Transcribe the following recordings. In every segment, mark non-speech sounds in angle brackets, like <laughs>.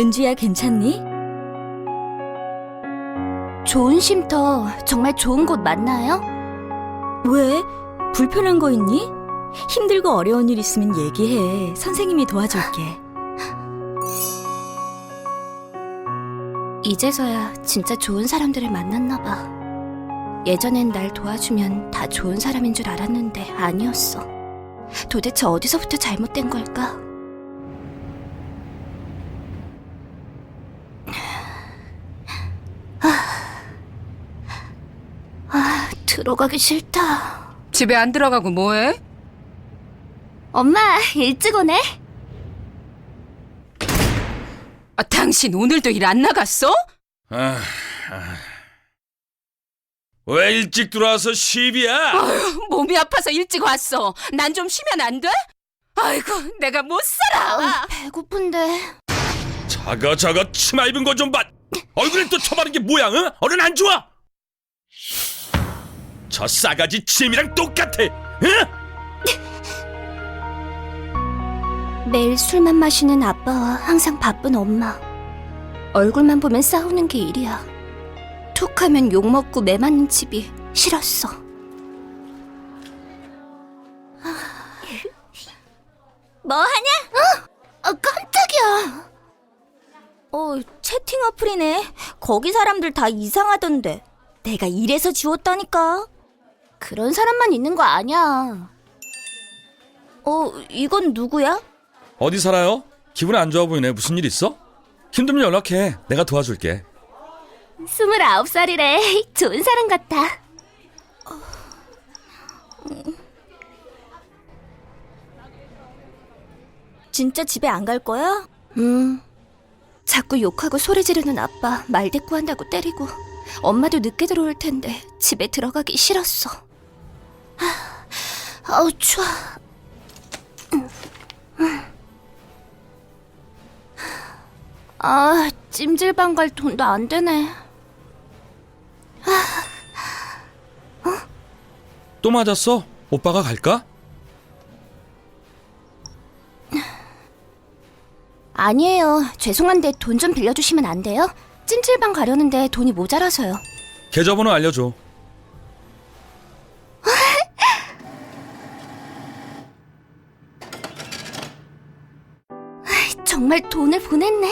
은주야 괜찮니? 좋은 쉼터 정말 좋은 곳 맞나요? 왜? 불편한 거 있니? 힘들고 어려운 일 있으면 얘기해. 선생님이 도와줄게. 이제서야 진짜 좋은 사람들을 만났나 봐. 예전엔 날 도와주면 다 좋은 사람인 줄 알았는데 아니었어. 도대체 어디서부터 잘못된 걸까? 아, 아, 들어가기 싫다. 집에 안 들어가고 뭐해? 엄마, 일찍 오네? 아, 당신 오늘도 일 안 나갔어? 아, 아. 왜 일찍 들어와서 시비야? 몸이 아파서 일찍 왔어. 난 좀 쉬면 안 돼? 아이고, 내가 못 살아. 아, 배고픈데. 자가 자가 치마 입은 거 좀 봐. 얼굴에 또 쳐바른 게 뭐야? 응? 얼른 안 좋아? 저 싸가지 치임이랑 똑같아. 응? 매일 술만 마시는 아빠와 항상 바쁜 엄마. 얼굴만 보면 싸우는 게 일이야. 툭 하면 욕 먹고 매 맞는 집이 싫었어. <laughs> 뭐 하냐? 어? 아, 깜짝이야. 어, 채팅 어플이네. 거기 사람들 다 이상하던데. 내가 이래서 지웠다니까. 그런 사람만 있는 거 아니야. 어, 이건 누구야? 어디 살아요? 기분 안 좋아 보이네. 무슨 일 있어? 힘들면 연락해. 내가 도와줄게. 스물아홉 살이래. <laughs> 좋은 사람 같아. 진짜 집에 안 갈 거야? 음. 자꾸 욕하고 소리 지르는 아빠 말 대꾸한다고 때리고 엄마도 늦게 들어올 텐데 집에 들어가기 싫었어. 아, 아우 추워. 아 찜질방 갈 돈도 안 되네. 또 맞았어? 오빠가 갈까? 아니에요. 죄송한데 돈 좀 빌려주시면 안 돼요? 찜질방 가려는데 돈이 모자라서요. 계좌번호 알려줘. 정말 돈을 보냈네.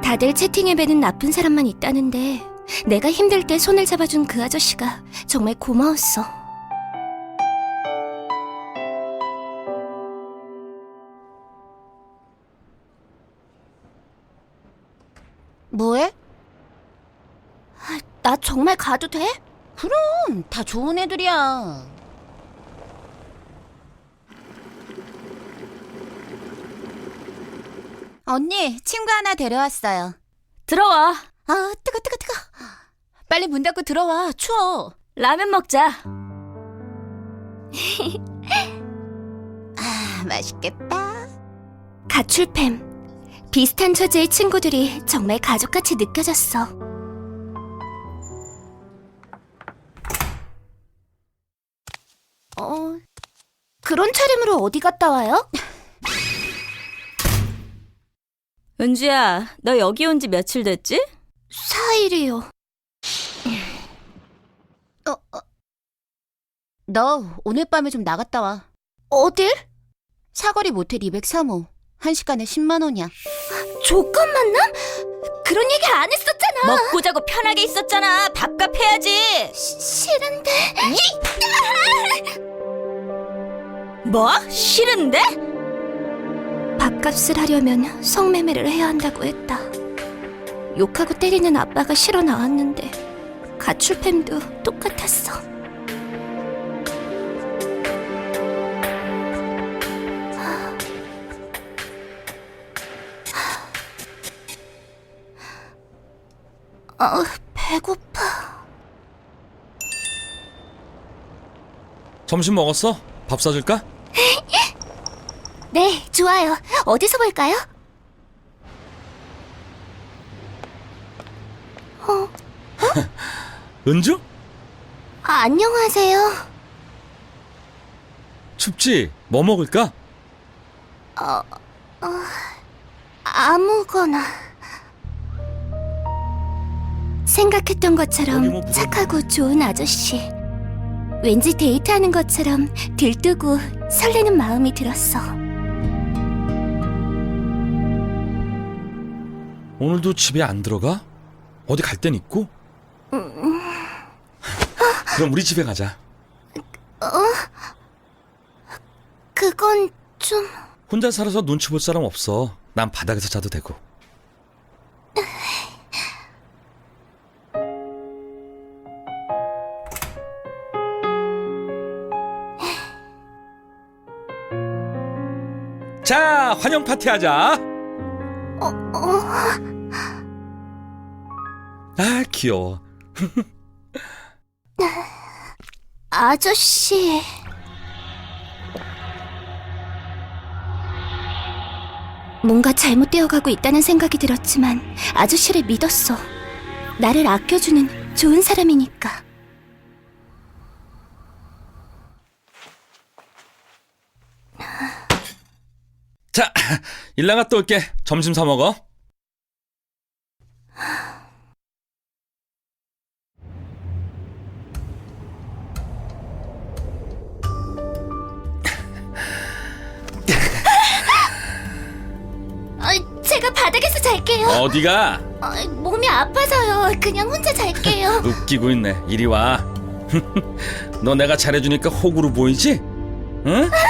다들 채팅 앱에는 나쁜 사람만 있다는데 내가 힘들 때 손을 잡아준 그 아저씨가 정말 고마웠어. 뭐해? 나 정말 가도 돼? 그럼 다 좋은 애들이야. 언니, 친구 하나 데려왔어요. 들어와. 아, 뜨거, 뜨거, 뜨거. 빨리 문 닫고 들어와. 추워. 라면 먹자. <laughs> 아, 맛있겠다. 가출팸. 비슷한 처지의 친구들이 정말 가족같이 느껴졌어. 어, 그런 차림으로 어디 갔다 와요? <laughs> 은주야, 너 여기 온 지 며칠 됐지? 사일이요. 어, 어. 너 오늘 밤에 좀 나갔다 와. 어딜? 사거리 모텔 203호. 한 시간에 10만 원이야. 조건 만남? 그런 얘기 안 했었잖아. 먹고 자고 편하게 있었잖아. 밥값 해야지. 시- 싫은데. 뭐? 싫은데? 밥값을 하려면 성매매를 해야 한다고 했다. 욕하고 때리는 아빠가 싫어 나왔는데 가출팸도 똑같았어. 아, 배고파. 점심 먹었어? 밥 사줄까? <laughs> 네, 좋아요. 어디서 볼까요? <laughs> 은주? 아, 안녕하세요. 춥지? 뭐 먹을까? 아무거나. 생각했던 것처럼 뭐 착하고 좋은 아저씨. 왠지 데이트하는 것처럼 들뜨고 설레는 마음이 들었어. 오늘도 집에 안 들어가? 어디 갈땐 있고? 그럼 우리 집에 가자. 그건 좀... 혼자 살아서 눈치 볼 사람 없어. 난 바닥에서 자도 되고. 자, 환영 파티 하자. 아, 귀여워. <laughs> 아저씨... 뭔가 잘못되어 가고 있다는 생각이 들었지만 아저씨를 믿었어. 나를 아껴주는 좋은 사람이니까. 자, <laughs> 일 나갔다 올게. 점심 사 먹어. 제가 바닥에서 잘게요. 어디가? 어, 몸이 아파서요. 그냥 혼자 잘게요. <laughs> 웃기고 있네. 이리 와. <laughs> 너 내가 잘해주니까 호구로 보이지? 응? <laughs>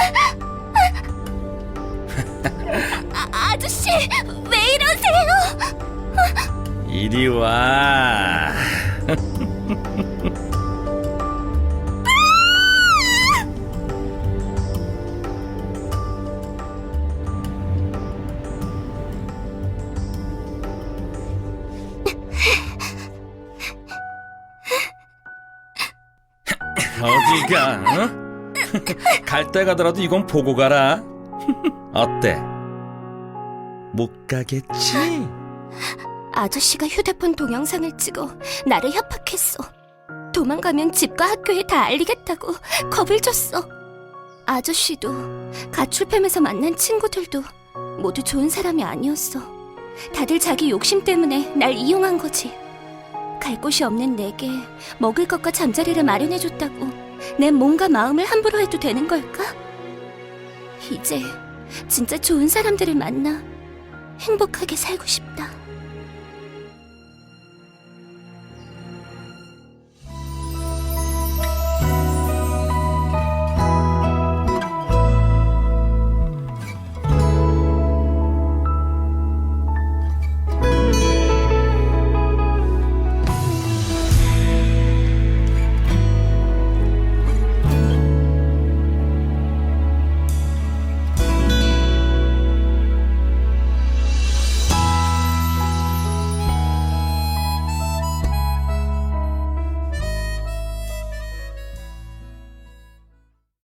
아, 아저씨, 왜 이러세요? 이리 와. 어디가? 응? <laughs> 갈때 가더라도 이건 보고 가라. 어때? 못 가겠지? 아저씨가 휴대폰 동영상을 찍어 나를 협박했어. 도망가면 집과 학교에 다 알리겠다고 겁을 줬어. 아저씨도 가출팸에서 만난 친구들도 모두 좋은 사람이 아니었어. 다들 자기 욕심 때문에 날 이용한 거지. 갈 곳이 없는 내게 먹을 것과 잠자리를 마련해줬다고 내 몸과 마음을 함부로 해도 되는 걸까? 이제 진짜 좋은 사람들을 만나 행복하게 살고 싶다.